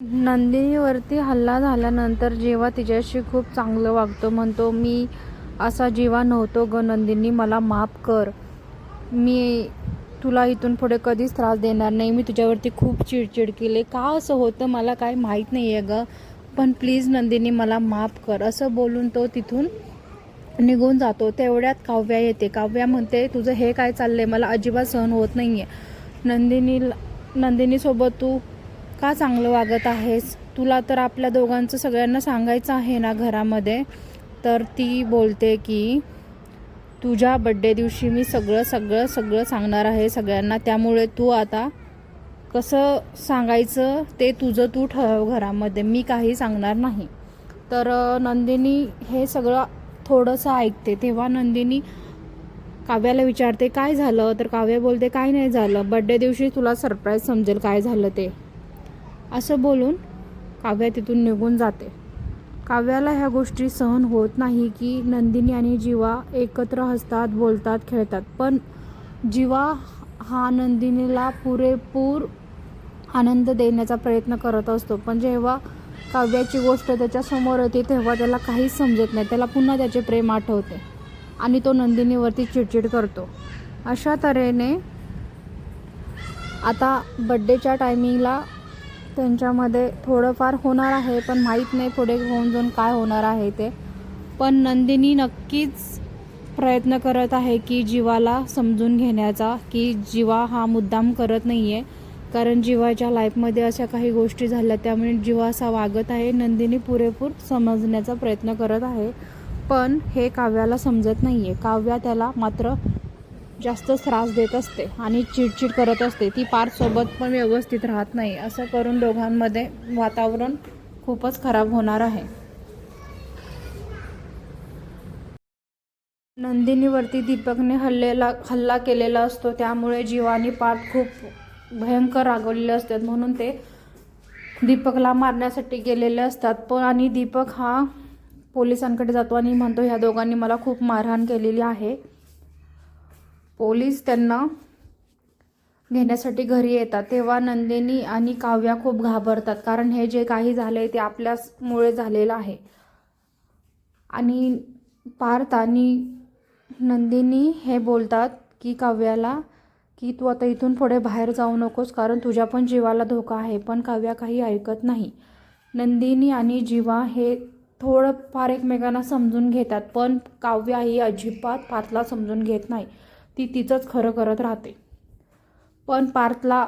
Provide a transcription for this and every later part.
नंदिनीवरती हल्ला झाल्यानंतर जेव्हा तिच्याशी खूप चांगलं वागतो म्हणतो मी असा जीवा नव्हतो ग नंदिनी मला माफ कर. मी तुला इथून पुढे कधीच त्रास देणार नाही. मी तुझ्यावरती खूप चिडचिड केले. का असं होतं? मला काय माहीत नाही आहे ग. पण प्लीज नंदिनी मला माफ कर. असं बोलून तो तिथून निघून जातो. तेवढ्यात काव्या येते. काव्या म्हणते तुझं हे काय चाललं आहे मला अजिबात सहन होत नाही आहे नंदिनी नंदिनीसोबत तू का चांगलं वागत आहेस? तुला तर आपल्या दोघांचं सगळ्यांना सांगायचं आहे ना घरामध्ये. तर ती बोलते की तुझ्या बड्डे दिवशी मी सगळं सगळं सगळं सांगणार आहे सगळ्यांना. त्यामुळे तू आता कसं सांगायचं ते तुझं तू ठरव घरामध्ये. मी काही सांगणार नाही. तर नंदिनी हे सगळं थोडंसं ऐकते. तेव्हा नंदिनी काव्याला विचारते काय झालं? तर काव्य बोलते काय नाही झालं. बड्डे दिवशी तुला सरप्राईज समजेल काय झालं ते. असं बोलून काव्या तिथून निघून जाते. काव्याला ह्या गोष्टी सहन होत नाही की नंदिनी आणि जीवा एकत्र हसतात बोलतात खेळतात. पण जीवा हा नंदिनीला पुरेपूर आनंद देण्याचा प्रयत्न करत असतो. पण जेव्हा काव्याची गोष्ट त्याच्यासमोर येते तेव्हा त्याला काहीच समजत नाही. त्याला पुन्हा त्याचे प्रेम आठवते आणि तो नंदिनीवरती चिडचिड करतो. अशा तऱ्हेने आता बड्डेच्या टायमिंगला त्यांच्यामध्ये थोडंफार होणार आहे पण माहीत नाही पुढे होऊन जाऊन काय होणार आहे ते. पण नंदिनी नक्कीच प्रयत्न करत आहे की जीवाला समजून घेण्याचा की जीवा हा मुद्दाम करत नाही आहे कारण जीवाच्या लाईफमध्ये अशा काही गोष्टी झाल्या त्यामुळे जीवा असा वागत आहे. नंदिनी पुरेपूर समजण्याचा प्रयत्न करत आहे पण हे काव्याला समजत नाही आहे काव्या त्याला मात्र जास्त त्रास देत असते आणि चिडचिड करत असते ती पार्थसोबत पण व्यवस्थित राहत नाही. असं करून दोघांमध्ये वातावरण खूपच खराब होणार आहे. नंदिनीवरती दीपकने हल्लेला हल्ला केलेला असतो. त्यामुळे जीवानी पाठ खूप भयंकर रागवलेले असतात. म्हणून ते दीपकला मारण्यासाठी गेलेले असतात. पण आणि दीपक हा पोलिसांकडे जातो आणि म्हणतो ह्या दोघांनी मला खूप मारहाण केलेली आहे. पोलीस त्यांना घेण्यासाठी घरी येतात. तेव्हा नंदिनी आणि काव्या खूप घाबरतात. कारण हे जे काही झालं आहे ते आपल्यामुळे झालेलं आहे. आणि पार्थ आणि नंदिनी हे बोलतात की काव्याला की तू आता इथून पुढे बाहेर जाऊ नकोस कारण तुझ्या पण जीवाला धोका आहे. पण काव्या काही ऐकत नाही. नंदिनी आणि जीवा हे थोडं फार एकमेकांना समजून घेतात पण काव्या ही अजिबात पार्थला समजून घेत नाही. ती तिचंच खरं करत राहते. पण पार्थला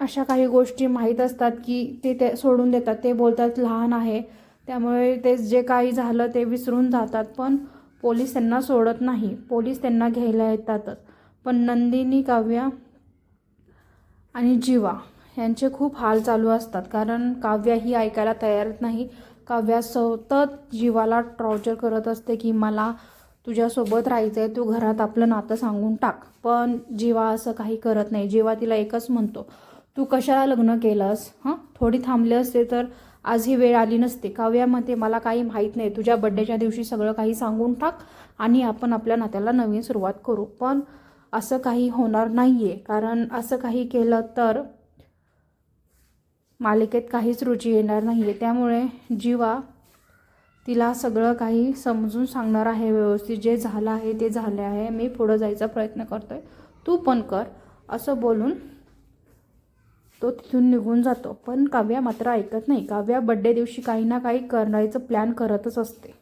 अशा काही गोष्टी माहीत असतात की ते ते सोडून देतात. ते बोलतात लहान आहे. त्यामुळे ते जे काही झालं ते विसरून जातात. पण पोलीस त्यांना सोडत नाही. पोलीस त्यांना घ्यायला येतातच. पण नंदिनी काव्या आणि जीवा यांचे खूप हाल चालू असतात. कारण काव्या ही ऐकायला तयार नाही. काव्या सतत जीवाला टॉर्चर करत असते की मला तुझ्यासोबत राहायचं आहे तू घरात आपलं नातं सांगून टाक. पण जीवा असं काही करत नाही. जीवा तिला एकच म्हणतो तू कशाला लग्न केलंस? हां? थोडी थांबले असते तर आज ही वेळ आली नसते. काव्यामध्ये मला काही माहीत नाही. तुझ्या बड्डेच्या दिवशी सगळं काही सांगून टाक आणि आपण आपल्या नात्याला नवीन सुरुवात करू. पण असं काही होणार नाही आहे कारण असं काही केलं तर मालिकेत काहीच रुची येणार नाही आहे त्यामुळे जीवा तिला सगळं काही समजून सांगणार आहे व्यवस्थित. जे झालं आहे ते झाले आहे. मी पुढं जायचा प्रयत्न करतो आहे तू पण कर असं बोलून तो तिथून निघून जातो. पण काव्या मात्र ऐकत नाही. काव्या बड्डे दिवशी काही ना काही करण्याचं प्लॅन करतच असते.